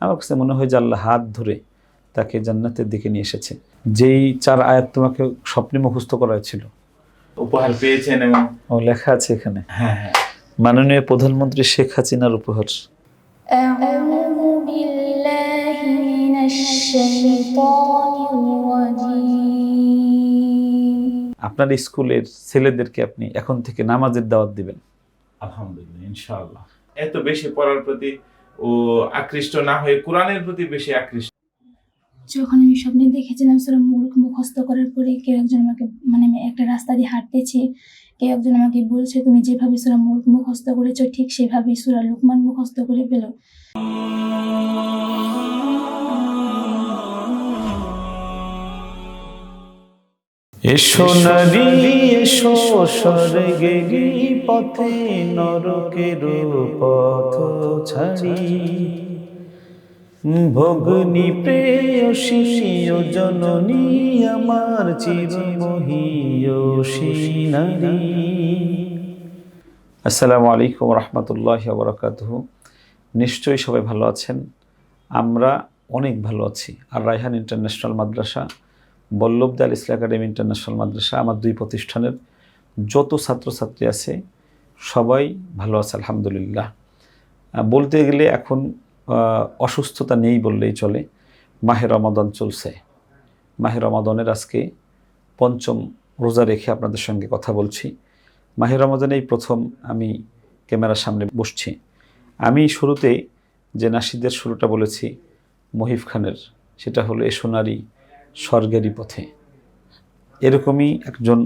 আমার কাছে মনে হয় যে আল্লাহ হাত ধরে তাকে জান্নাতের দিকে নিয়ে এসেছে। যেই চার আয়াত তোমাকে স্বপ্নে মুখস্থ করা ছিল উপহার পেয়েছেন এবং ও লেখা আছে এখানে। হ্যাঁ, হ্যাঁ। মাননীয় প্রধানমন্ত্রী শেখ হাসিনার উপহার। আপনার স্কুলের ছেলেদেরকে আপনি এখন থেকে নামাজের দাওয়াত দিবেন। আলহামদুলিল্লাহ ইনশাআল্লাহ। এত বেশি পড়ার প্রতি ও আকৃষ্ট না হয়ে কোরআনের প্রতি বেশি আকৃষ্ট। যখন আমি স্বপ্নে দেখেছিলাম সুরা মুখ মুখস্থ করার পরে কেউ একজন আমাকে মানে আমি একটা রাস্তা দিয়ে হাঁটতেছি, কেউ একজন আমাকে বলছে, তুমি যেভাবে সুরা মুখ মুখস্থ করেছ, ঠিক সেভাবেই সুরা লুকমান মুখস্থ করে ফেলো। এসো নারী এসো স্বর্গে পথে নরকের পথ ছাড়ি। ভগ্নি প্রেয়সী ও জননী আমার চিরমহিয়সী নারী। আসসালামু আলাইকুম রহমতুল্লাহ বরকাত নিশ্চয়ই সবাই ভালো আছেন। আমরা অনেক ভালো আছি। আর রায়হান ইন্টারন্যাশনাল মাদ্রাসা বল্লভদা আল ইসলা একাডেমি ইন্টারন্যাশনাল মাদ্রাসা, আমার দুই প্রতিষ্ঠানের যত ছাত্রছাত্রী আছে, সবাই ভালো আছে, আলহামদুলিল্লাহ। বলতে গেলে এখন অসুস্থতা নেই বললেই চলে। মাহের রমাদন চলছে। মাহের রমাদনের আজকে পঞ্চম রোজা রেখে আপনাদের সঙ্গে কথা বলছি। মাহে রমাদানেই প্রথম আমি ক্যামেরার সামনে বসছি। আমি শুরুতে যে নাসিদের শুরুটা বলেছি মহিফ খানের, সেটা হলো এ সোনারি স্বর্গেরই পথে। এরকমই একজন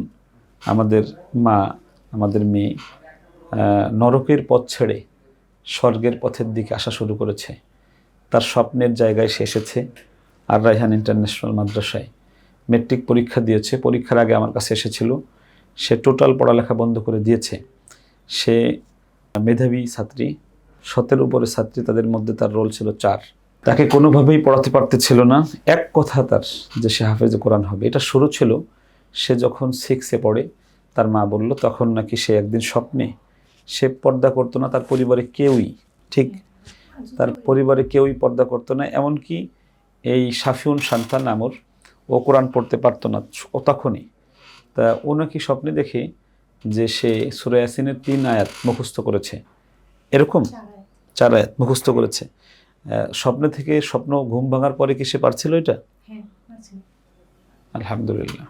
আমাদের মা, আমাদের মেয়ে নরকের পথ ছেড়ে স্বর্গের পথের দিকে আসা শুরু করেছে। তার স্বপ্নের জায়গায় সে এসেছে আর রাইহান ইন্টারন্যাশনাল মাদ্রাসায়। মেট্রিক পরীক্ষা দিয়েছে, পরীক্ষার আগে আমার কাছে এসেছিল। সে টোটাল পড়ালেখা বন্ধ করে দিয়েছে। সে মেধাবী ছাত্রী শতের উপরে ছাত্রী, তাদের মধ্যে তার রোল ছিল চার। তাকে কোনোভাবেই পড়াতে পারতেছিল না। এক কথা তার যে সে হাফেজ কোরআন হবে। এটা শুরু ছিল সে যখন সিক্সে পড়ে তার মা বলল তখন নাকি সে একদিন স্বপ্নে সে পর্দা করতো না তার পরিবারে কেউই ঠিক? তার পরিবারে কেউই পর্দা করতো না। এমনকি এই সাফিউন সান্তান নামর ও কোরআন পড়তে পারতো না ও তখনই। তা ও নাকি স্বপ্নে দেখে যে সে সুরা ইয়াসিনের তিন আয়াত মুখস্থ করেছে। এরকম? চার আয়াত মুখস্থ করেছে। স্বপ্নে থেকে স্বপ্ন ঘুম ভাঙার পরে কি সে পারছিল এটা? আলহামদুলিল্লাহ।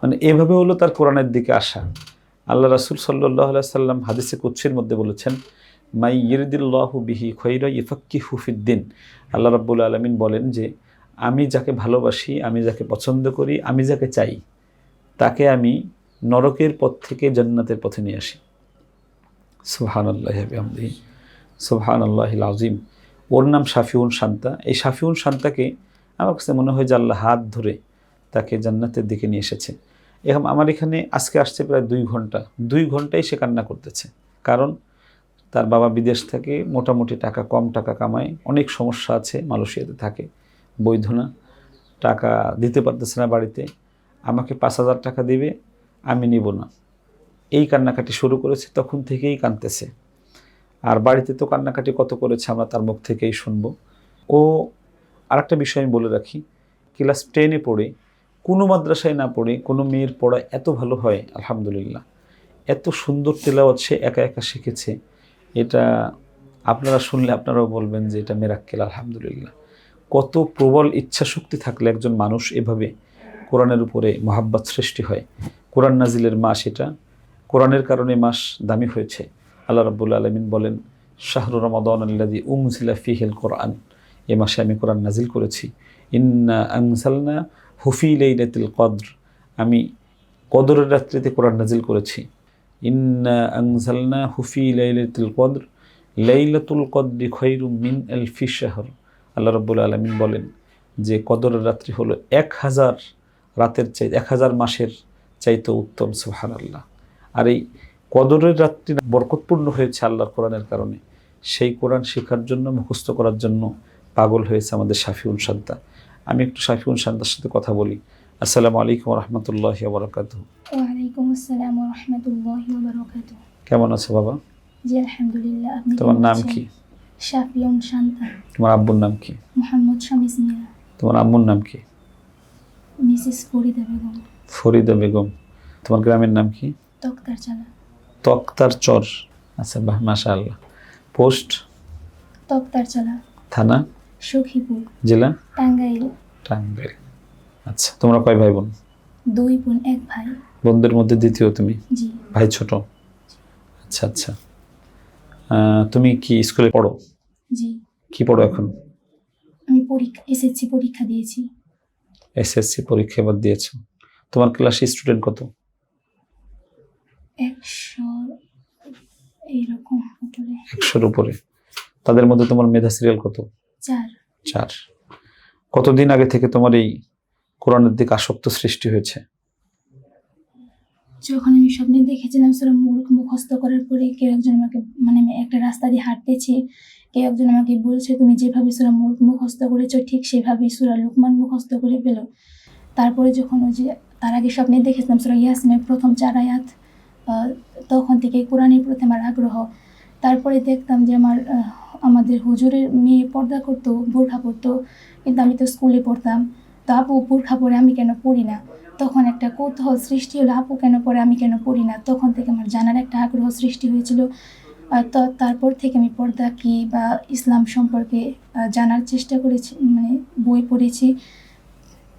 মানে এভাবে হলো তার কোরআনের দিকে আসা। আল্লাহ রাসুল সাল্লাহ সাল্লাম হাদিসে কুচ্ছির মধ্যে বলেছেন মাই ইরদিল্লাহু বিহি খৈরা ইফাক্কি হুফিদ্দিন আল্লাহ রাব্বুল আলমিন বলেন যে আমি যাকে ভালোবাসি আমি যাকে পছন্দ করি আমি যাকে চাই তাকে আমি নরকের পথ থেকে জান্নাতের পথে নিয়ে আসি। সুহান আল্লাহ আমদি সুহান আল্লাহ আজিম ওর নাম শাফিউন শান্তা। এই শাফিউন শান্তাকে আমার কাছে মনে হয় যে আল্লাহ হাত ধরে তাকে জান্নাতের দিকে নিয়ে এসেছে। এখন আমার এখানে আজকে আসছে প্রায় দুই ঘণ্টা। দুই ঘন্টাই সে কান্না করতেছে। কারণ তার বাবা বিদেশ থেকে মোটামুটি টাকা, কম টাকা কামায়। অনেক সমস্যা আছে, মালয়েশিয়াতে থাকে। বৈধ না। টাকা দিতে পারতেছে না বাড়িতে। আমাকে পাঁচ হাজার টাকা দিবে, আমি নিব না। এই কান্নাকাটি শুরু করেছে, তখন থেকেই কাঁদতেছে। আর বাড়িতে তো কান্নাকাটি কত করেছে আমরা তার মুখ থেকেই শুনব। ও আরেকটা বিষয় আমি বলে রাখি, ক্লাস টেনে পড়ে, কোনো মাদ্রাসায় না পড়ে, কোনো মেয়ের পড়া এত ভালো হয়, আলহামদুলিল্লাহ। এত সুন্দর তেলাওয়াত সে একা একা শিখেছে। এটা আপনারা শুনলে আপনারাও বলবেন যে এটা মেরাক্কেল, আলহামদুলিল্লাহ। কত প্রবল ইচ্ছা শক্তি থাকলে একজন মানুষ এভাবে কোরআনের উপরে মহাব্বত সৃষ্টি হয়। কোরআন নাজিলের মাস এটা। কোরআনের কারণে মাস দামি হয়েছে। আল্লাহ রাব্বুল আলমিন বলেন, শাহরু রমাদন আল্লাদি উমজিলা ফিহেল কোরআন। এ মাসে আমি কোরআন নাজিল করেছি। ইন্না আনসালনা হুফি লাইলাতুল কদর। আমি কদরের রাত্রিতে কোরআন নাজিল করেছি। ইন্না আনসালনা হুফি লাইলাতুল কদর। লাইলাতুল কদরি খৈরু মিন আলফি শাহর। আল্লাহ রব্বুল আলমিন বলেন, যে কদরের রাত্রি হলো এক হাজার, রাতের চাই এক হাজার মাসের চাইতে উত্তম সুহান আল্লাহ আর এই কদরের রাত্রি বরকতপূর্ণ হয়েছে আল্লাহর কোরআনের কারণে। সেই কোরআন শেখার জন্য মুখস্থ করার জন্য পাগল হয়েছে আমাদের শাফিউন শান্তা আমি একটু শাফিউন শান্তার সাথে কথা বলি। আসসালামু আলাইকুম রহমতুল্লাহ বরকাত ওয়ালাইকুম আসসালাম রহমতুল্লাহ বারকাত কেমন আছো বাবা? জি আলহামদুলিল্লাহ আপনি তোমার নাম কি? শাফিউন শান্তা তোমার আব্বুর নাম কি? মোহাম্মদ শামিস মিয়া তোমার আম্মুর নাম কি? মিসেস ফরিদা বেগম। ফরিদা বেগম। তোমার গ্রামের নাম কি? তক্তার চালা তক্তার চর আচ্ছা বাহ মাশা আল্লাহ পোস্ট? তক্তার চালা। থানা? সখীপুর। জেলা? টাঙ্গাইল। টাঙ্গাইল। আচ্ছা তোমরা কয় ভাই বোন দুই বোন এক ভাই। বোনদের মধ্যে দ্বিতীয় তুমি? জি। ভাই ছোট? আচ্ছা আচ্ছা। তুমি কি স্কুলে পড়ো? জি। কি পড়ো এখন? আমি পরীক্ষা এসএসসি পরীক্ষা দিয়েছি। এসএসসি পরীক্ষা এবার দিয়েছ। তোমার ক্লাসে স্টুডেন্ট কত? একশো এইরকম উপরে। একশোর উপরে। তাদের মধ্যে তোমার মেধা সিরিয়াল কত? চার। চার। কতদিন আগে থেকে তোমার এই কোরআনের দিকে আসক্ত সৃষ্টি হয়েছে? যখন আমি স্বপ্নে দেখেছিলাম সেটা মুখ মুখস্থ করার পরে কেউ একজন আমাকে মানে আমি একটা রাস্তা দিয়ে হাঁটতেছি কেউ একজন আমাকে বলছে তুমি যেভাবে সুরা মুখ মুখস্থ করেছ ঠিক সেভাবেই সুরা লুকমান মুখস্থ করে পেল তারপরে যখন ওই যে তার আগে স্বপ্নে দেখেছিলাম সুরা ইয়াসিনের প্রথম চার আয়াত তখন থেকে কোরআনের প্রতি আমার আগ্রহ। তারপরে দেখতাম যে আমার আমাদের হুজুরের মেয়ে পর্দা করতো বোরখা পরতো কিন্তু আমি তো স্কুলে পড়তাম। তো আপু বোরখা পরে আমি কেন পড়ি না? তখন একটা কৌতূহল সৃষ্টি হলো আপু কেন পরে আমি কেন পড়ি না? তখন থেকে আমার জানার একটা আগ্রহ সৃষ্টি হয়েছিল। আর তো তারপর থেকে আমি পর্দা কি বা ইসলাম সম্পর্কে জানার চেষ্টা করেছি মানে বই পড়েছি।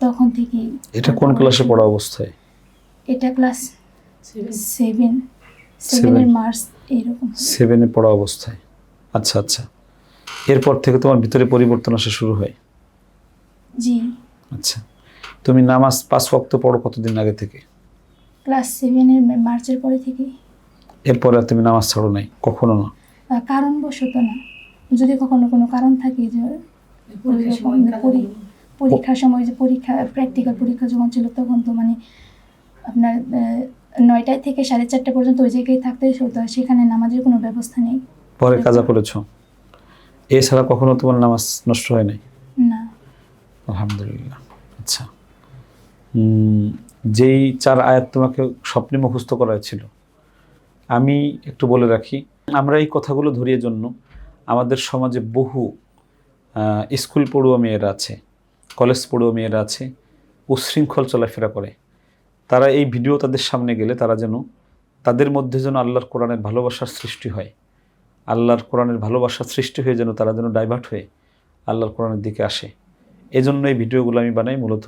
তখন থেকেই এটা কোন ক্লাসে পড়া অবস্থায়? এটা ক্লাস সেভেন. সেভেনের মার্চ এরকম সেভেনে পড়া অবস্থায়। আচ্ছা আচ্ছা। এরপর থেকে তোমার ভিতরে পরিবর্তন আসা শুরু হয়। জি। আচ্ছা। তুমি নামাজ পাঁচ ওয়াক্ত পড়ো কতদিন আগে থেকে? ক্লাস সেভেনের মার্চের পরে থেকেই এরপরে আর তুমি নামাজ ছাড়ো নাই কখনো না? কারণবশত না। যদি কখনো কোনো কারণ থাকে যে পরীক্ষার সময় যে পরীক্ষা প্র্যাকটিক্যাল পরীক্ষা যখন ছিল তখন তো মানে আপনার আহ, নয়টায় থেকে সাড়ে চারটা পর্যন্ত ওই জায়গায় থাকতে হতো সেখানে নামাজের কোনো ব্যবস্থা নেই। পরে কাজা করেছ? এছাড়া কখনো তোমার নামাজ নষ্ট হয় নাই? না। আলহামদুলিল্লাহ। আচ্ছা। যেই চার আয়াত তোমাকে স্বপ্নে মুখস্থ করা ছিল আমি একটু বলে রাখি আমরা এই কথাগুলো ধরিয়ে জন্য আমাদের সমাজে বহু স্কুল পড়ুয়া মেয়েরা আছে কলেজ পড়ুয়া মেয়েরা আছে উশৃঙ্খল চলাফেরা করে। তারা এই ভিডিও তাদের সামনে গেলে তারা যেন তাদের মধ্যে যেন আল্লাহর কোরআনের ভালোবাসার সৃষ্টি হয়। আল্লাহর কোরআনের ভালোবাসার সৃষ্টি হয়ে যেন তারা যেন ডাইভার্ট হয়ে আল্লাহর কোরআনের দিকে আসে। এজন্য এই ভিডিওগুলো আমি বানাই মূলত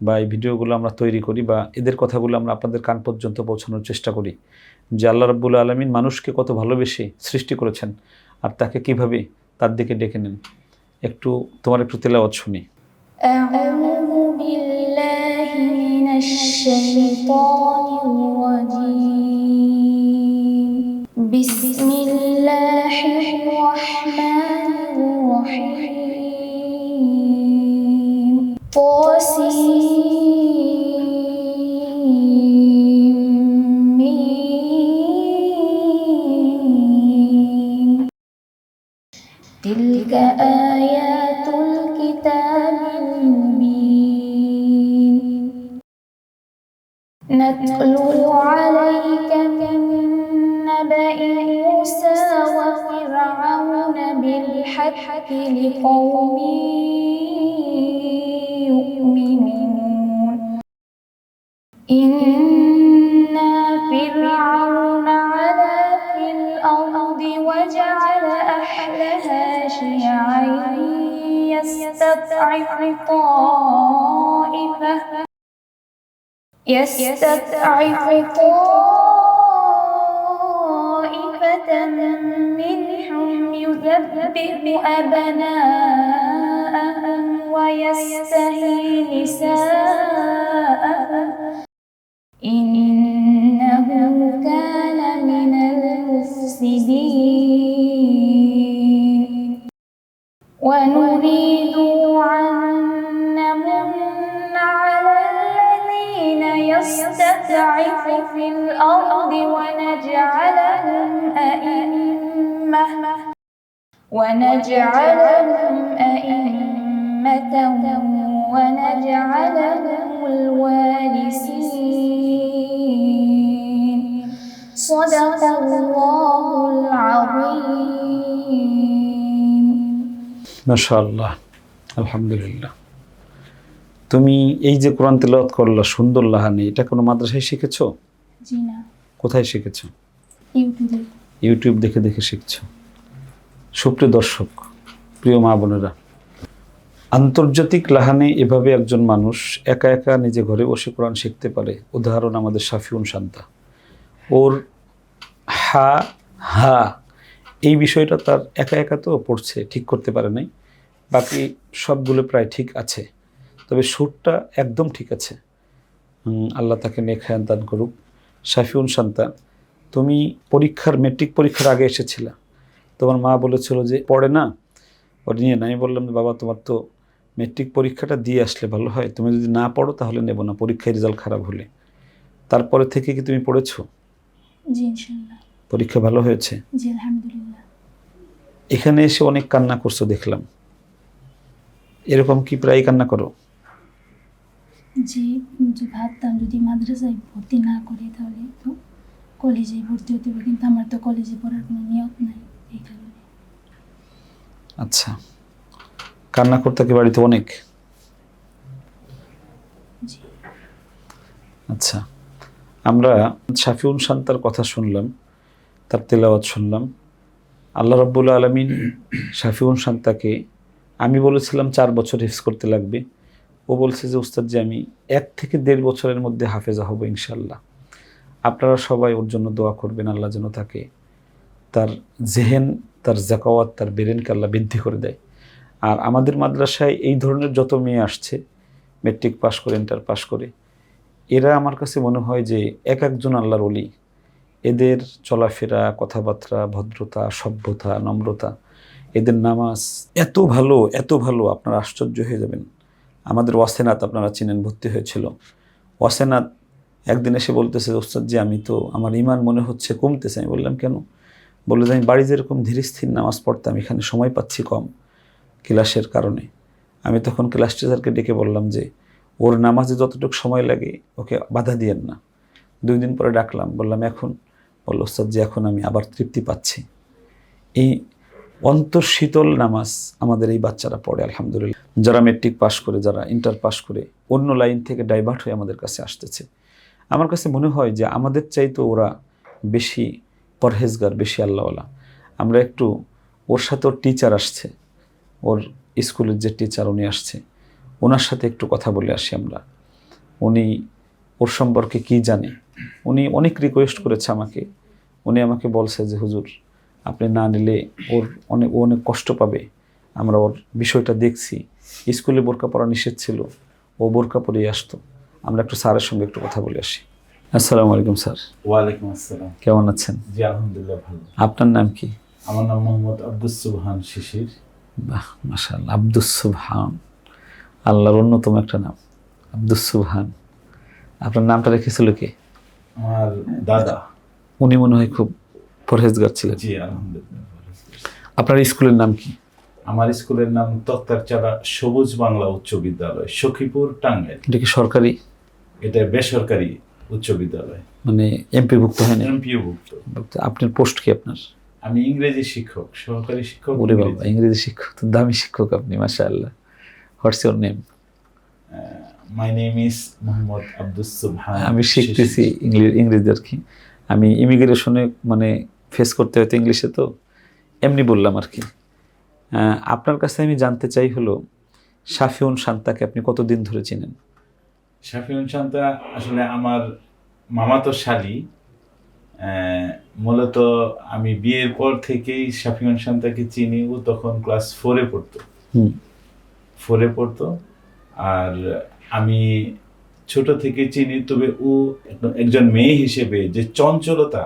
বা এই ভিডিওগুলো আমরা তৈরি করি বা এদের কথাগুলো আমরা আপনাদের কান পর্যন্ত পৌঁছানোর চেষ্টা করি যে আল্লাহ রাব্বুল আলমিন মানুষকে কত ভালোবেসে সৃষ্টি করেছেন আর তাকে কীভাবে তার দিকে ডেকে নেন। একটু তোমার একটু তেলাওয়াত শুনি। الشيطان الرجيم. بسم الله الرحمن الرحيم. طاسيم. تلك آيات أبناءهم ويستحيي نساءهم. إنه كان من المفسدين. ونريد أن نمن على الذين يستضعف في الأرض ونجعلهم أئمة ونجعلهم الوارثين صدق الله العظيم মাশাআল্লাহ আলহামদুলিল্লাহ তুমি এই যে কোরআন তেলাওয়াত করলা সুন্দর লাহানি এটা কোনো মাদ্রাসায় শিখেছো জি না কোথায় শিখেছো ইউটিউবে ইউটিউব দেখে দেখে শিখছো সুপ্রিয় দর্শক, প্রিয় মা বোনেরা, আন্তর্জাতিক লাহানে এভাবে একজন মানুষ একা একা নিজে ঘরে বসে কোরআন শিখতে পারে। উদাহরণ আমাদের শাফিউন শান্তা। ওর হা হা, এই বিষয়টা তার একা একা তো পড়ছে, ঠিক করতে পারে নাই। বাকি সবগুলো প্রায় ঠিক আছে। তবে সুরটা একদম ঠিক আছে। আল্লাহ তাকে নেখায়ান দান করুক। শাফিউন শান্তা, তুমি পরীক্ষার, মেট্রিক পরীক্ষার আগে এসেছিলা। তোমার মা বলেছিল যে পড়ে না? ও নিয়ে না। আমি বললাম যে, বাবা তোমার তো মেট্রিক পরীক্ষাটা দিয়ে আসলে ভালো হয়। তুমি যদি না পড়ো তাহলে নেব না পরীক্ষায় রেজাল্ট খারাপ হলে। তারপরে থেকে কি তুমি পড়েছো? জি পরীক্ষা ভালো হয়েছে? জি আলহামদুলিল্লাহ। এখানে এসে অনেক কান্না করছ দেখলাম। এরকম কি প্রায় কান্না করো? জি যে ভাবতাম যদি মাদ্রাসায় ভর্তি না করি তাহলে তো কলেজে ভর্তি হতে হবে কিন্তু আমার তো কলেজে পড়ার কোনো নিয়ত নাই। আচ্ছা। কান্না করতে কি বাড়িতে অনেক? আচ্ছা। আমরা শাফিউন শান্তার কথা শুনলাম তার তেলাওয়াত শুনলাম। আল্লাহ রব্বুল আলমিন শাফিউন শান্তাকে আমি বলেছিলাম চার বছর হিফজ করতে লাগবে। ও বলছে যে উস্তাদ যে আমি এক থেকে দেড় বছরের মধ্যে হাফেজা হব ইনশাল্লাহ আপনারা সবাই ওর জন্য দোয়া করবেন আল্লাহ যেন তাকে তার জেহেন, তার জাকাওয়াত, তার বেরেনকে আল্লাহ বৃদ্ধি করে দেয়। আর আমাদের মাদ্রাসায় এই ধরনের যত মেয়ে আসছে মেট্রিক পাশ করে ইন্টার পাশ করে, এরা আমার কাছে মনে হয় যে এক একজন আল্লাহর অলি এদের চলাফেরা, কথাবার্তা, ভদ্রতা, সভ্যতা, নম্রতা, এদের নামাজ এত ভালো এত ভালো, আপনারা আশ্চর্য হয়ে যাবেন। আমাদের ওয়াসেনাথ আপনারা চিনেন, ভর্তি হয়েছিল। ওয়াসেনাথ একদিন এসে বলতেছে ওস্তাদ যে আমি তো, আমার ইমান মনে হচ্ছে কমতেছে। আমি বললাম, কেন? বলল যে, আমি বাড়ি যেরকম ধীর স্থির নামাজ পড়তাম, এখানে সময় পাচ্ছি কম ক্লাসের কারণে। আমি তখন ক্লাস টিচারকে ডেকে বললাম যে, ওর নামাজে যতটুকু সময় লাগে, ওকে বাধা দিয়েন না। দুই দিন পরে ডাকলাম, বললাম, এখন? বলল ওস্তাদ যে এখন আমি আবার তৃপ্তি পাচ্ছি। এই অন্তর্শীতল নামাজ আমাদের এই বাচ্চারা পড়ে, আলহামদুলিল্লাহ। যারা মেট্রিক পাশ করে, যারা ইন্টার পাশ করে, অন্য লাইন থেকে ডাইভার্ট হয়ে আমাদের কাছে আসতেছে। আমার কাছে মনে হয় যে, আমাদের চাইতে ওরা বেশি পরহেজগার, বেশি আল্লাহওয়ালা। আমরা একটু ওর সাথে ওর টিচার আসছে। ওর স্কুলের যে টিচার উনি আসছে ওনার সাথে একটু কথা বলে আসি আমরা। উনি ওর সম্পর্কে কি জানে? উনি অনেক রিকোয়েস্ট করেছে আমাকে। উনি আমাকে বলছে যে, হুজুর, আপনি না নিলে ওর অনেক ও অনেক কষ্ট পাবে। আমরা ওর বিষয়টা দেখছি। স্কুলে বোরকা পরা নিষেধ ছিল। ও বোরকা পরেই আসতো। আমরা একটু স্যারের সঙ্গে একটু কথা বলে আসি। আসসালামু আলাইকুম স্যার। ওয়ালাইকুম আসসালাম। কেমন আছেন? জি আলহামদুলিল্লাহ ভালো। আপনার নাম কি? আমার নাম মোহাম্মদ আব্দুস সুবহান শিশির। বাহ মাশাআল্লাহ আব্দুস সুবহান। আল্লাহর অন্যতম একটা নাম আব্দুস সুবহান। আপনার নামটা রেখেছিল কে? আমার দাদা। উনি মনে হয় খুব পরহেজগার ছিলেন। জি আলহামদুলিল্লাহ আপনার স্কুলের নাম কি? আমার স্কুলের নাম তক্তারচারা সবুজ বাংলা উচ্চ বিদ্যালয় সখীপুর টাঙ্গাইল। এটা কি সরকারি? এটা বেসরকারি উচ্চ বিদ্যালয়। মানে এমপি এমপিভুক্ত হয়নি? এমপিওভুক্ত আপনার পোস্ট কি আপনার? আমি ইংরেজি শিক্ষক সহকারী শিক্ষক ওরে বাবা ইংরেজি। শিক্ষক তো দামি শিক্ষক আপনি মাশাআল্লাহ। What's your name my name is Mohammad Abdus Subhan আমি শিখতেছি ইংলিশ ইংরেজি আর কি। আমি ইমিগ্রেশনে মানে ফেস করতে হয়তো ইংলিশে তো এমনি বললাম আর কি। আপনার কাছে আমি জানতে চাই হলো শাফিউন শান্তাকে আপনি কতদিন ধরে চিনেন? শাফিউন শান্তা আসলে আমার মামাতো শালি মূলত আমি বিয়ের পর থেকেই শাফিউন শান্তাকে চিনি। ও তখন ক্লাস ফোরে পড়তো। হুম। ফোরে পড়তো। আর আমি ছোট থেকে চিনি তবে ও একজন মেয়ে হিসেবে যে চঞ্চলতা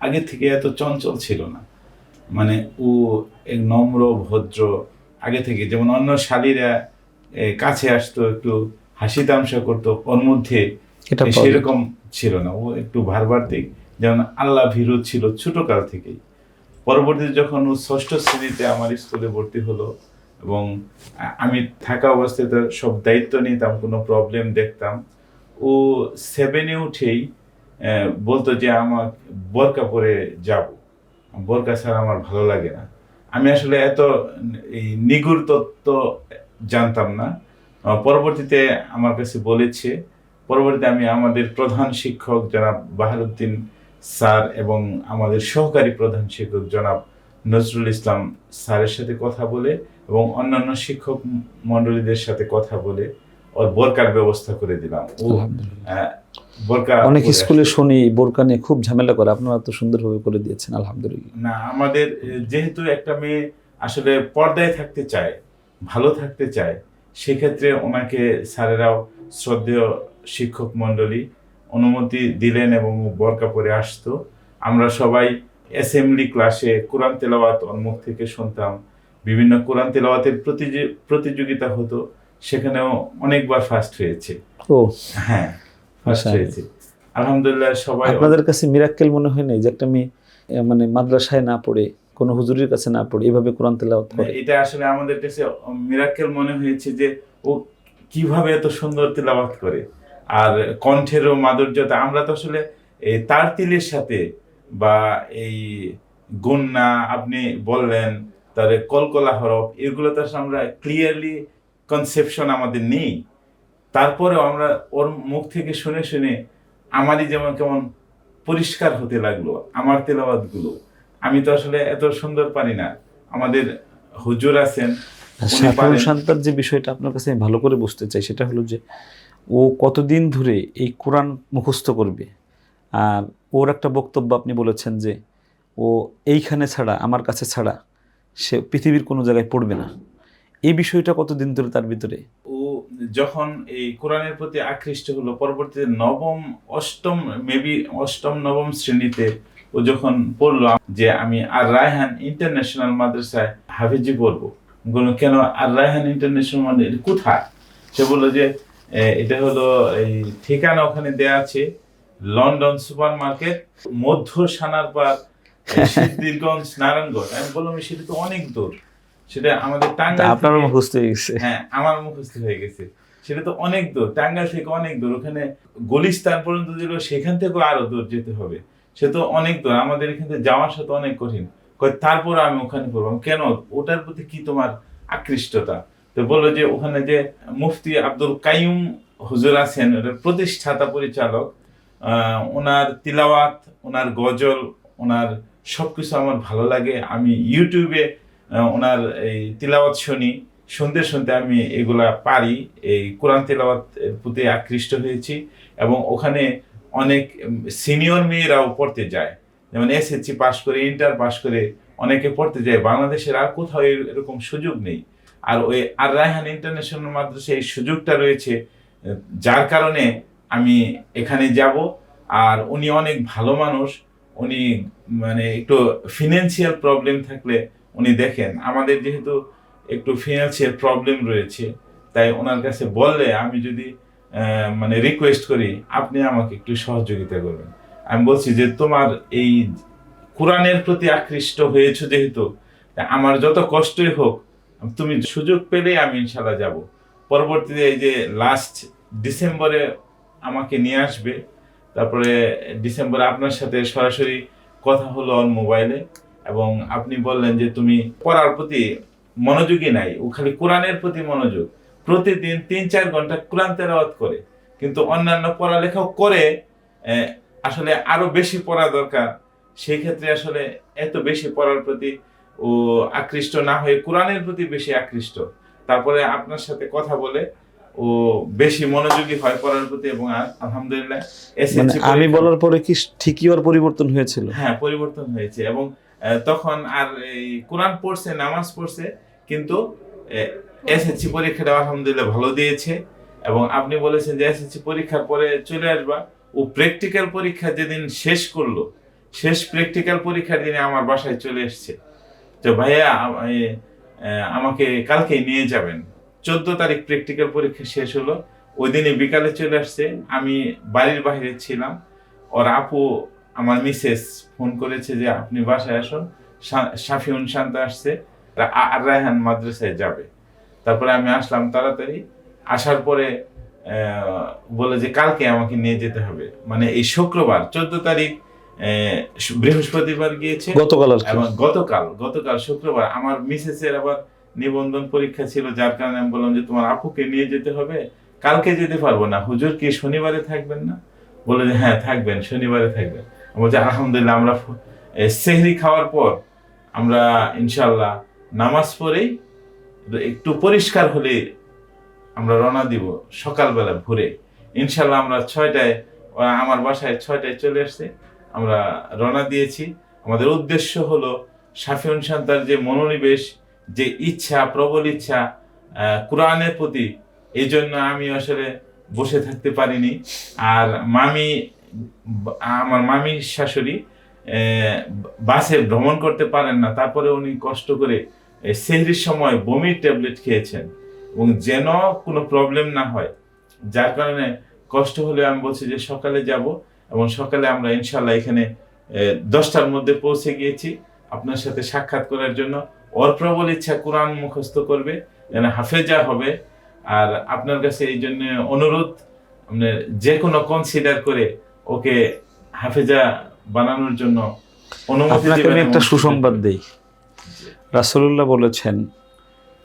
আগে থেকে এত চঞ্চল ছিল না। মানে ও এক নম্র ভদ্র আগে থেকে যেমন অন্য শালীরা কাছে আসতো একটু হাসি তামসা করতো ওর মধ্যে। সেরকম ছিল না। ও একটু ভারবার্তিক যেমন আল্লাহ ভীরু ছিল ছোট কাল থেকেই। পরবর্তীতে যখন ও ষষ্ঠ শ্রেণীতে আমার স্কুলে ভর্তি হলো এবং আমি থাকা অবস্থায় তার সব দায়িত্ব নিতাম কোনো প্রবলেম দেখতাম ও সেভেনে উঠেই বলতো যে আমার বোরকা পরে যাব। বোরকা ছাড়া আমার ভালো লাগে না। আমি আসলে এত এই নিগুড় তত্ত্ব জানতাম না। পরবর্তীতে আমার কাছে বলেছে পরবর্তীতে আমি আমাদের প্রধান শিক্ষক জনাব বাহারুদ্দিন স্যার এবং আমাদের সহকারী প্রধান শিক্ষক জনাব নজরুল ইসলাম স্যারের সাথে কথা বলে এবং অন্যান্য শিক্ষক মণ্ডলীদের সাথে কথা বলে ওর বোরকার ব্যবস্থা করে দিলাম। ও বোরকা অনেক স্কুলে। শুনি বোরকা নিয়ে খুব ঝামেলা করে আপনারা তো সুন্দরভাবে করে দিয়েছেন আলহামদুলিল্লাহ। না আমাদের যেহেতু একটা মেয়ে আসলে পর্দায় থাকতে চায় ভালো থাকতে চায় সেক্ষেত্রে ওনাকে স্যারেরাও শ্রদ্ধেয় শিক্ষক মণ্ডলী অনুমতি দিলেন এবং বরকা পরে আসতো। আমরা সবাই অ্যাসেম্বলি ক্লাসে কোরআন তেলাওয়াত ওর মুখ থেকে শুনতাম। বিভিন্ন কোরআন তেলাওয়াতের প্রতিযোগি- প্রতিযোগিতা হতো। সেখানেও অনেকবার ফার্স্ট হয়েছে। ও। হ্যাঁ ফার্স্ট হয়েছে। আলহামদুলিল্লাহ সবাই আপনাদের কাছে মিরাক্কেল মনে হয় না যে একটা মেয়ে মানে মাদ্রাসায় না পড়ে কোনো হুজুরের কাছে না পড়ে এভাবে কোরআন তেলাওয়াত মানে করে। এটা আসলে আমাদের কাছে মিরাক্কেল মনে হয়েছে যে ও কীভাবে এত সুন্দর তেলাওয়াত করে। আর কণ্ঠেরও মাধুর্যতা আমরা তো আসলে এই তার তিলের সাথে বা এই গুন্না আপনি বললেন তার কলকলা হরফ এগুলো তো আমরা ক্লিয়ারলি কনসেপশন আমাদের নেই। তারপরেও আমরা ওর মুখ থেকে শুনে শুনে আমারই যেমন কেমন পরিষ্কার হতে লাগল আমার তেলাওয়াতগুলো। আমি তো আসলে এত সুন্দর পারি না। আমাদের হুজুর আছেন শান্তার যে বিষয়টা আপনার কাছে আমি ভালো করে বুঝতে চাই সেটা হলো যে ও কতদিন ধরে এই কোরআন মুখস্থ করবে? আর ওর একটা বক্তব্য আপনি বলেছেন যে ও এইখানে ছাড়া আমার কাছে ছাড়া সে পৃথিবীর কোনো জায়গায় পড়বে না। এই বিষয়টা কতদিন ধরে তার ভিতরে? ও যখন এই কোরআনের প্রতি আকৃষ্ট হলো পরবর্তীতে নবম অষ্টম মেবি অষ্টম নবম শ্রেণীতে ও যখন পড়ল যে আমি আর রায়হান ইন্টারন্যাশনাল মাদ্রাসায় হাফিজি পড়ব বলল কেন? আর রায়হান ইন্টারন্যাশনাল মাদ্রাসা কোথায়? সে বলল যে এটা হলো এই ঠিকানা ওখানে দেয়া আছে লন্ডন সুপার মার্কেট মধ্য সানারপাড় সিদ্ধিরগঞ্জ নারায়ণগঞ্জ। আমি বললাম সেটা তো অনেক দূর। সেটা আমাদের টাঙ্গাইল আপনারও মুখস্থ হয়ে গেছে। হ্যাঁ আমার মুখস্থ হয়ে গেছে। সেটা তো অনেক দূর টাঙ্গাইল থেকে অনেক দূর। ওখানে গলিস্তান পর্যন্ত দিল সেখান থেকেও আরও দূর যেতে হবে। সে তো অনেক দূর, আমাদের এখানে যাওয়ার সাথে অনেক কঠিন। তারপর আমি ওখানে পড়লাম কেন? ওটার প্রতি কি তোমার আকৃষ্টতা? তো বলল যে, ওখানে যে মুফতি আব্দুল কাইম হুজুর আছেন প্রতিষ্ঠাতা পরিচালক ওনার তিলাওয়াত, ওনার গজল, ওনার সবকিছু আমার ভালো লাগে। আমি ইউটিউবে ওনার এই তিলাওয়াত শুনি। শুনতে শুনতে আমি এগুলা পারি। এই কোরআন তেলাওয়াত প্রতি আকৃষ্ট হয়েছি এবং ওখানে অনেক সিনিয়র মেয়েরাও পড়তে যায়। যেমন এসএসসি পাশ করে ইন্টার পাশ করে অনেকে পড়তে যায়। বাংলাদেশের আর কোথাও এরকম সুযোগ নেই। আর ওই, আর রায়হান ইন্টারন্যাশনাল মাদ্রাসায় এই সুযোগটা রয়েছে, যার কারণে আমি এখানে যাব। আর উনি অনেক ভালো মানুষ। উনি মানে একটু ফিনান্সিয়াল প্রবলেম থাকলে উনি দেখেন। আমাদের যেহেতু একটু ফিনান্সিয়াল প্রবলেম রয়েছে, তাই ওনার কাছে বললে আমি যদি মানে রিকোয়েস্ট করি, আপনি আমাকে একটু সহযোগিতা করবেন। আমি বলছি যে, তোমার এই কোরআনের প্রতি আকৃষ্ট হয়েছে যেহেতু আমার যত কষ্টই হোক, তুমি সুযোগ পেলেই আমি ইনশাল্লাহ যাব। পরবর্তীতে এই যে লাস্ট ডিসেম্বরে আমাকে নিয়ে আসবে, তারপরে ডিসেম্বরে আপনার সাথে সরাসরি কথা হলো অন মোবাইলে এবং আপনি বললেন যে, তুমি পড়ার প্রতি মনোযোগী নাই, ও খালি কোরআনের প্রতি মনোযোগ। প্রতিদিন তিন চার ঘণ্টা কোরআন তেলাওয়াত করে। কিন্তু অন্যান্য পড়ালেখাও করে আসলে আরও বেশি পড়া দরকার। সেই ক্ষেত্রে আসলে এত বেশি পড়ার প্রতি ও আকৃষ্ট না হয়ে কোরআনের প্রতি বেশি আকৃষ্ট। তারপরে আপনার সাথে কথা বলে ও বেশি মনোযোগী হয় পড়ার প্রতি এবং আলহামদুলিল্লাহ মানে SSC আমি বলার পরে কি ঠিকই ওর পরিবর্তন হয়েছিল? হ্যাঁ পরিবর্তন হয়েছে এবং তখন আর এই কোরআন পড়ছে নামাজ পড়ছে কিন্তু এসএসসি পরীক্ষাটা আলহামদুলিল্লাহ ভালো দিয়েছে এবং আপনি বলেছেন যে এসএসসি পরীক্ষার পরে চলে আসবা। ও প্র্যাকটিক্যাল পরীক্ষা যেদিন শেষ করল, শেষ প্র্যাকটিক্যাল পরীক্ষার দিনে আমার বাসায় চলে এসছে। তো ভাইয়া আমাকে কালকে নিয়ে যাবেন। চোদ্দ তারিখ প্র্যাকটিক্যাল পরীক্ষা শেষ হলো। ওই দিনে বিকালে চলে আসছে। আমি বাড়ির বাইরে ছিলাম। ওর আপু আমার মিসেস ফোন করেছে যে, আপনি বাসায় আসুন। শাফিউন শান্ত আসছে। আর রায়হান মাদ্রাসায় যাবে। তারপরে আমি আসলাম তাড়াতাড়ি। আসার পরে বলে যে কালকে আমাকে নিয়ে যেতে হবে। মানে এই শুক্রবার চোদ্দ তারিখ বৃহস্পতিবার গিয়েছে। গতকাল এবং গতকাল গতকাল শুক্রবার আমার মিসেসের আবার নিবন্ধন পরীক্ষা ছিল যার কারণে আমি বললাম যে তোমার আপুকে নিয়ে যেতে হবে। কালকে যেতে পারব না। হুজুর কি শনিবারে থাকবেন না? বলে যে হ্যাঁ থাকবেন শনিবারে থাকবেন। বলছি আলহামদুলিল্লাহ আমরা সেহরি খাওয়ার পর আমরা ইনশাল্লাহ নামাজ পড়েই একটু পরিষ্কার হলে আমরা রওনা দিব সকালবেলা ভোরে। ইনশাল্লাহ আমরা ছয়টায়, আমার বাসায় ছয়টায় চলে আসছে। আমরা রওনা দিয়েছি। আমাদের উদ্দেশ্য হলো সাফিউন শান্তার যে মনোনিবেশ, যে ইচ্ছা, প্রবল ইচ্ছা কোরআনের প্রতি, এই জন্য আমি আসলে বসে থাকতে পারিনি। আর মামি, আমার মামি শাশুড়ি বাসে ভ্রমণ করতে পারেন না। তারপরে উনি কষ্ট করে এই সেহরির সময় বমির ট্যাবলেট খেয়েছেন এবং যেন কোনো প্রবলেম না হয় যার কারণে কষ্ট হলে আমি বলছি যে সকালে যাব এবং সকালে আমরা ইনশাল্লাহ এখানে দশটার মধ্যে পৌঁছে গিয়েছি। আপনার সাথে সাক্ষাৎ করার জন্য ওর প্রবল ইচ্ছা কোরআন মুখস্থ করবে যেন হাফেজা হবে। আর আপনার কাছে এই জন্য অনুরোধ আপনার যে কোনো কনসিডার করে ওকে হাফেজা বানানোর জন্য অনুমতি একটা সুসংবাদ দেই। রাসূলুল্লাহ বলেছেন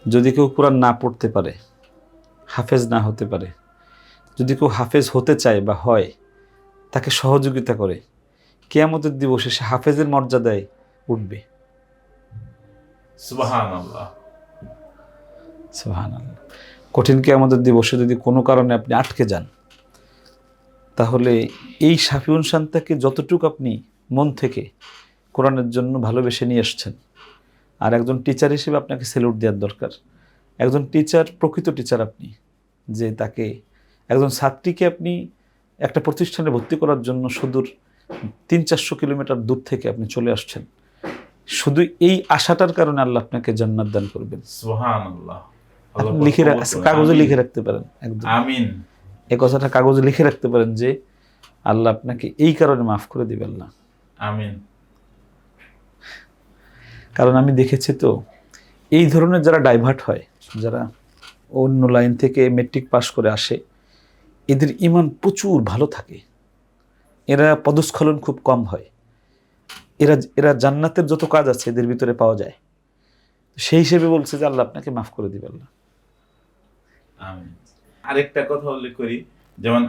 যদি কেউ কোরআন না পড়তে পারে হাফেজ না হতে পারে যদি কেউ হাফেজ হতে চায় বা হয় তাকে সহযোগিতা করে কেয়ামতের দিবসে সে হাফেজের মর্যাদায় উঠবে। কঠিন কেয়ামতের দিবসে যদি কোনো কারণে আপনি আটকে যান তাহলে এই সাফিউন শান্তাকে যতটুকু আপনি মন থেকে কোরআনের জন্য ভালোবেসে নিয়ে এসছেন আর একজন টিচার হিসেবে আপনাকে সেলুট দেওয়ার দরকার। একজন টিচার প্রকৃত টিচার আপনি যে তাকে একজন ছাত্রীকে আপনি একটা প্রতিষ্ঠানে ভর্তি করার জন্য সুদূর তিন চারশো কিলোমিটার দূর থেকে আপনি চলে আসছেন। শুধু এই আশাটার কারণে আল্লাহ আপনাকে জান্নাত দান করবেন। লিখে। কাগজে লিখে রাখতে পারেন একদম। আমিন। এই কথাটা কাগজে লিখে রাখতে পারেন যে আল্লাহ আপনাকে এই কারণে মাফ করে দিবেন না। আমিন। কারণ আমি দেখেছি তো, এই ধরনের যারা ডাইভার্ট হয়, যারা অন্য লাইন থেকে মেট্রিক পাশ করে আসে, এদের ইমান প্রচুর ভালো থাকে। এরা পদস্খলন খুব কম হয়। এরা এরা জান্নাতের যত কাজ আছে এদের ভিতরে পাওয়া যায়। সেই হিসেবে বলছে যে আল্লাহ আপনাকে মাফ করে না। আমিন। আরেকটা কথা উল্লেখ করি, যেমন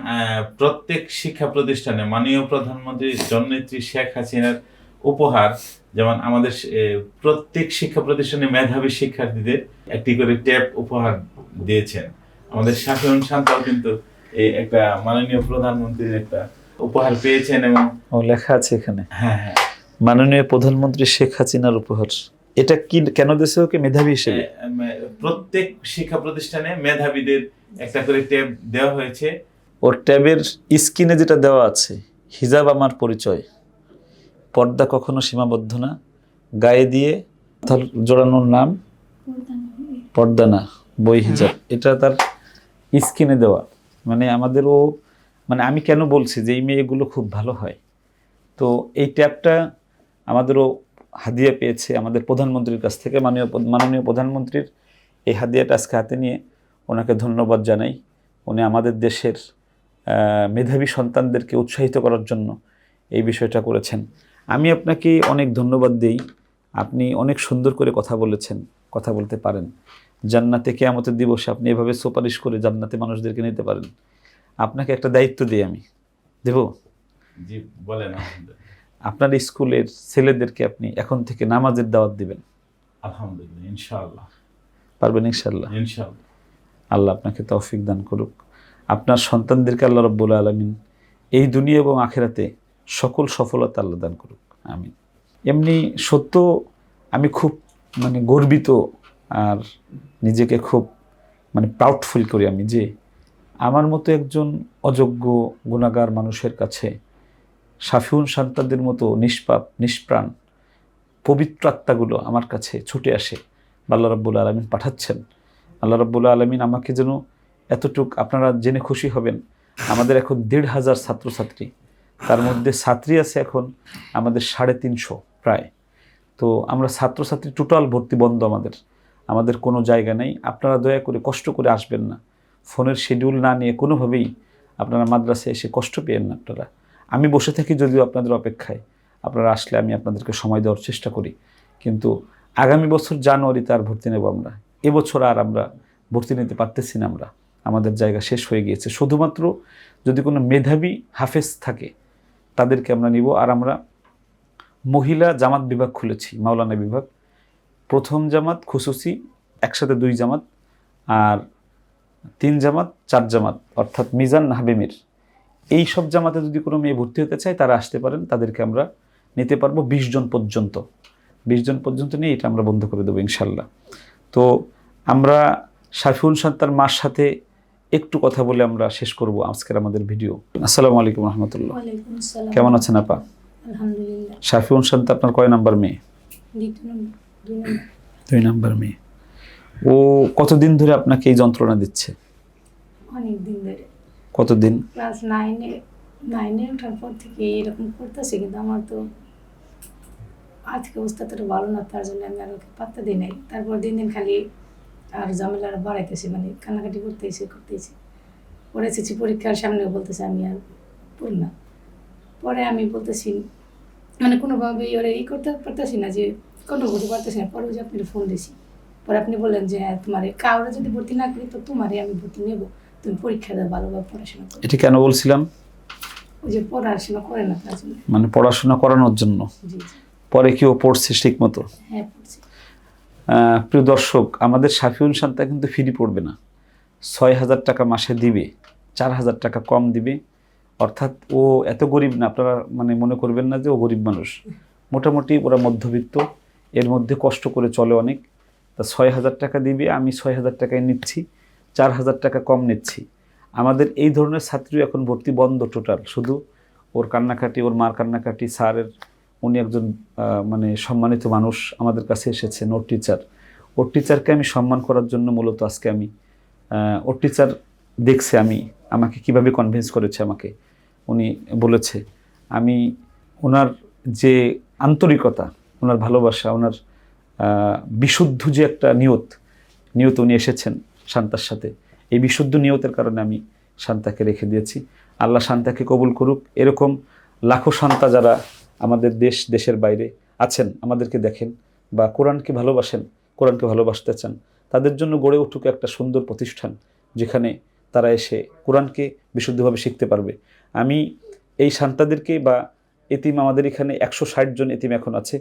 প্রত্যেক শিক্ষা প্রতিষ্ঠানে মাননীয় প্রধানমন্ত্রী জননেত্রী শেখ হাসিনার উপহার যেমন আমাদের প্রত্যেক শিক্ষা প্রতিষ্ঠানে মেধাবী শিক্ষার্থীদের একটি করে ট্যাব উপহার দিয়েছেন। আমাদের শাসন শান্তাও কিন্তু এই একটা মাননীয় প্রধানমন্ত্রীর একটা উপহার পেয়েছেন এবং লেখা আছে এখানে। হ্যাঁ হ্যাঁ। মাননীয় প্রধানমন্ত্রী শেখ হাসিনার উপহার। এটা কি কেন দেশে ওকে? মেধাবী হিসেবে? প্রত্যেক শিক্ষা প্রতিষ্ঠানে মেধাবীদের একটা করে ট্যাব দেওয়া হয়েছে। ওর ট্যাবের স্ক্রিনে যেটা দেওয়া আছে হিজাব আমার পরিচয়। পর্দা কখনো সীমাবদ্ধ না। গায়ে দিয়ে তার জোড়ানোর নাম পর্দা না, বই হিজাব। এটা তার স্কিনে দেওয়া। মানে আমাদেরও মানে আমি কেন বলছি যে এই মেয়েগুলো খুব ভালো হয়? তো এই ট্যাবটা আমাদেরও হাদিয়া পেয়েছে আমাদের প্রধানমন্ত্রীর কাছ থেকে। মাননীয় মাননীয় প্রধানমন্ত্রীর এই হাদিয়াটা আজকে হাতে নিয়ে ওনাকে ধন্যবাদ জানাই। উনি আমাদের দেশের মেধাবী সন্তানদেরকে উৎসাহিত করার জন্য এই বিষয়টা করেছেন। আমি আপনাকে অনেক ধন্যবাদ দিই। আপনি অনেক সুন্দর করে কথা বলেছেন কথা বলতে পারেন। জান্নাতে কেয়ামতের দিবসে আপনি এভাবে সুপারিশ করে জান্নাতে মানুষদেরকে নিতে পারেন। আপনাকে একটা দায়িত্ব দিই আমি। দেব? বলেন আপনার স্কুলের ছেলেদেরকে আপনি এখন থেকে নামাজের দাওয়াত দিবেন। আলহামদুলিল্লাহ ইনশাআল্লাহ। পারবেন ইনশাল্লাহ ইনশাআল্লাহ। আল্লাহ আপনাকে তৌফিক দান করুক। আপনার সন্তানদেরকে আল্লাহ রব্বুল আলমিন এই দুনিয়া এবং আখেরাতে সকল সফলতা আল্লাহ দান করুক। আমি এমনি সত্য, আমি খুব মানে গর্বিত আর নিজেকে খুব মানে প্রাউড ফিল করি আমি যে আমার মতো একজন অযোগ্য গুণাগার মানুষের কাছে সাফিউন সন্তানদের মতো নিষ্পাপ, নিষ্প্রাণ, পবিত্র আত্মাগুলো আমার কাছে ছুটে আসে। আল্লাহ রব্বুল আলমিন পাঠাচ্ছেন। আল্লাহ রব্বুল্লা আলমিন আমাকে যেন এতটুক আপনারা জেনে খুশি হবেন। আমাদের এখন দেড় হাজার ছাত্রছাত্রী। তার মধ্যে ছাত্রী আছে এখন আমাদের সাড়ে তিনশো প্রায়। তো আমরা ছাত্রছাত্রী টোটাল ভর্তি বন্ধ আমাদের। আমাদের কোনো জায়গা নেই। আপনারা দয়া করে কষ্ট করে আসবেন না। ফোনের শিডিউল না নিয়ে কোনোভাবেই আপনারা মাদ্রাসায় এসে কষ্ট পেয়েন না আপনারা। আমি বসে থাকি যদিও আপনাদের অপেক্ষায়। আপনারা আসলে আমি আপনাদেরকে সময় দেওয়ার চেষ্টা করি। কিন্তু আগামী বছর জানুয়ারিতে আর ভর্তি নেব আমরা। এবছর আর আমরা ভর্তি নিতে পারতেছি না আমরা। আমাদের জায়গা শেষ হয়ে গিয়েছে। শুধুমাত্র যদি কোনো মেধাবী হাফেজ থাকে তাদেরকে আমরা নিব। আর আমরা মহিলা জামাত বিভাগ খুলেছি, মাওলানা বিভাগ। প্রথম জামাত খুসুসি, একসাথে দুই জামাত, আর তিন জামাত, চার জামাত, অর্থাৎ মিজান হাবিমির। এই সব জামাতে যদি কোনো মেয়ে ভর্তি হতে চায়, তারা আসতে পারেন, তাদেরকে আমরা নিতে পারব বিশ জন পর্যন্ত। বিশ জন পর্যন্ত নিয়ে এটা আমরা বন্ধ করে দেবো ইনশাল্লাহ। তো আমরা শাফিউল সাত্তার মার সাথে একটু কথা বলে আমরা শেষ করব আজকের আমাদের ভিডিও। আসসালামু আলাইকুম রহমতুল্লাহ। কেমন আছেন আপা? আলহামদুলিল্লাহ। শাফিউল সাত্তার আপনার কয় নাম্বার মেয়ে? দুই নাম্বার। মেয়ে। ও কতদিন ধরে আপনাকে এই যন্ত্রণা দিচ্ছে? অনেক দিন ধরে। কতদিন? ক্লাস নাইনে নাইনে ওঠার পর থেকে এরকম করতেছে কিন্তু আমার তো আর্থিক অবস্থা তো ভালো না তার জন্য আমি আর ওকে পাত্তা দিই নাই। তারপর দিন দিন খালি আর ঝামেলা আরও বাড়াইতেছি মানে কান্নাকাটি করতেছি করতেছি। পরে এসেছি পরীক্ষার সামনে বলতেছে আমি আর পড়ি না। পরে আমি বলতেছি মানে কোনোভাবে ওরা ই করতে পারতেছি না যে কন্ট্রোল করতে পারতেছি না। পরে যে আপনি ফোন দিছি পরে আপনি বললেন যে হ্যাঁ তোমার কাউরে যদি ভর্তি না করি তো তোমারই আমি ভর্তি নেব। তুমি পরীক্ষা দাও ভালোভাবে পড়াশোনা করো। এটা কেন বলছিলাম? ওই যে পড়াশোনা করে না তার জন্য। মানে পড়াশোনা করানোর জন্য। পরে কি ও পড়ছে ঠিক মতো হ্যাঁ পড়ছি। প্রিয় দর্শক, আমাদের শাফিউল শান্তা কিন্তু ফ্রি পড়বে না। ছয় হাজার টাকা মাসে দিবে, চার হাজার টাকা কম দিবে। অর্থাৎ ও এত গরিব না, আপনারা মানে মনে করবেন না যে ও গরিব মানুষ। মোটামুটি ওরা মধ্যবিত্ত, এর মধ্যে কষ্ট করে চলে অনেক। তা ছয় হাজার টাকা দিবে, আমি ছয় হাজার টাকায় নিচ্ছি, চার হাজার টাকা কম নিচ্ছি। আমাদের এই ধরনের ছাত্রী এখন ভর্তি বন্ধ টোটাল শুধু ওর কান্নাকাটি, ওর মার কান্নাকাটি, স্যারের উনি একজন মানে সম্মানিত মানুষ আমাদের কাছে এসেছেন ওর টিচার ওর টিচারকে আমি সম্মান করার জন্য মূলত আজকে আমি ওর টিচার দেখছে আমি, আমাকে কীভাবে কনভিন্স করেছে আমাকে। উনি বলেছে, আমি ওনার যে আন্তরিকতা, ওনার ভালোবাসা, ওনার বিশুদ্ধ যে একটা নিয়ত নিয়ত উনি এসেছেন শান্তার সাথে, এই বিশুদ্ধ নিয়তের কারণে আমি শান্তাকে রেখে দিয়েছি। আল্লাহ শান্তাকে কবুল করুক। এরকম লাখো শান্তা যারা আমাদের দেশ দেশের বাইরে আছেন, আমাদেরকে দেখেন বা কোরআনকে ভালোবাসেন, কোরআনকে ভালোবাসতে চান, তাদের জন্য গড়ে উঠুক একটা সুন্দর প্রতিষ্ঠান যেখানে তারা এসে কোরআনকে বিশুদ্ধভাবে শিখতে পারবে। আমি এই সান্তাদেরকে বা এতিম আমাদের এখানে একশো ষাট জন এতিম এখন আছে,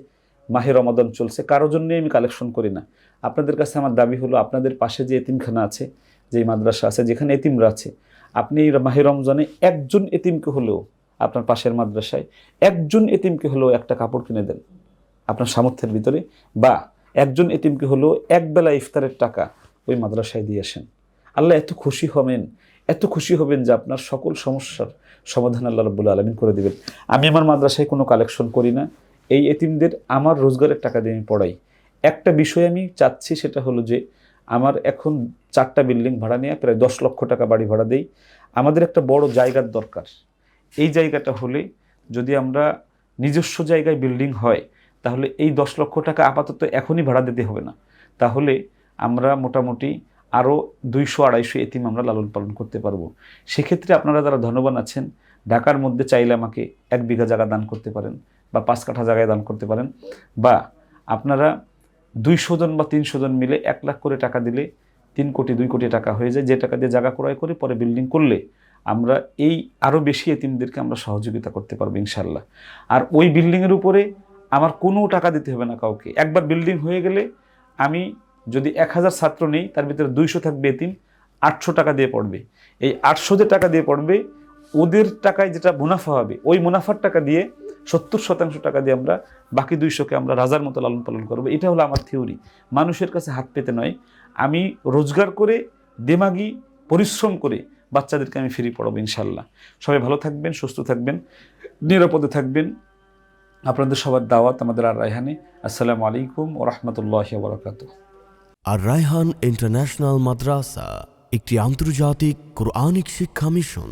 মাহে রমাদান চলছে, কারও জন্যই আমি কালেকশন করি না। আপনাদের কাছে আমার দাবি হলো আপনাদের পাশে যে এতিমখানা আছে, যে মাদ্রাসা আছে, যেখানে এতিমরা আছে, আপনি এই মাহে রমজানে একজন এতিমকে হলেও আপনার পাশের মাদ্রাসায়, একজন এতিমকে হলেও একটা কাপড় কিনে দেন আপনার সামর্থ্যের ভিতরে বা একজন এতিমকে হলেও একবেলা ইফতারের টাকা ওই মাদ্রাসায় দিয়ে আসেন। আল্লাহ এত খুশি হবেন, এত খুশি হবেন যে আপনার সকল সমস্যার সমাধান আল্লাহ রব্বুল আলমিন করে দেবেন। আমি আমার মাদ্রাসায় কোনো কালেকশন করি না, এই এতিমদের আমার রোজগারের টাকা দিয়ে আমি পড়াই। একটা বিষয় আমি চাচ্ছি সেটা হলো যে আমার এখন চারটা বিল্ডিং ভাড়া নিয়ে প্রায় দশ লক্ষ টাকা বাড়ি ভাড়া দেই। আমাদের একটা বড় জায়গার দরকার। এই জায়গাটা হলে যদি আমরা নিজস্ব জায়গায় বিল্ডিং হয়, তাহলে এই দশ লক্ষ টাকা আপাতত এখনই ভাড়া দিতে হবে না। তাহলে আমরা মোটামুটি আরও দুইশো, আড়াইশো এতিম আমরা লালন পালন করতে পারব। সেক্ষেত্রে আপনারা যারা ধনবান আছেন, ঢাকার মধ্যে চাইলে আমাকে এক বিঘা জায়গা দান করতে পারেন বা পাঁচ কাঠা জায়গায় দান করতে পারেন। বা আপনারা দুইশো জন বা তিনশো জন মিলে এক লাখ করে টাকা দিলে তিন কোটি, দুই কোটি টাকা হয়ে যায়। যে টাকা দিয়ে জায়গা ক্রয় করে, পরে বিল্ডিং করলে আমরা এই আরও বেশি এতিমদেরকে আমরা সহযোগিতা করতে পারব ইনশাল্লাহ আর ওই বিল্ডিংয়ের উপরে আমার কোনো টাকা দিতে হবে না কাউকে। একবার বিল্ডিং হয়ে গেলে আমি যদি এক হাজার ছাত্র নেই, তার ভিতরে দুইশো থাকবে এতিম, আটশো টাকা দিয়ে পড়বে। এই আটশো যে টাকা দিয়ে পড়বে, ওদের টাকায় যেটা মুনাফা হবে, ওই মুনাফার টাকা দিয়ে সত্তর শতাংশ টাকা দিয়ে আমরা বাকি দুইশোকে আমরা রাজার মতো লালন পালন করব। এটা হলো আমার থিওরি। মানুষের কাছে হাত পেতে নয়। আমি রোজগার করে, দেমাগি, পরিশ্রম করে বাচ্চাদেরকে আমি ফ্রি পড়াবো ইনশাল্লাহ। সবাই ভালো থাকবেন, সুস্থ থাকবেন, নিরাপদে থাকবেন। আপনাদের সবার দাওয়াত আমাদের আর রায়হানে। আসসালামু আলাইকুম ও রহমতুল্লাহ বরকাত আর রায়হান ইন্টারন্যাশনাল মাদ্রাসা, একটি আন্তর্জাতিক কোরআনিক শিক্ষা মিশন।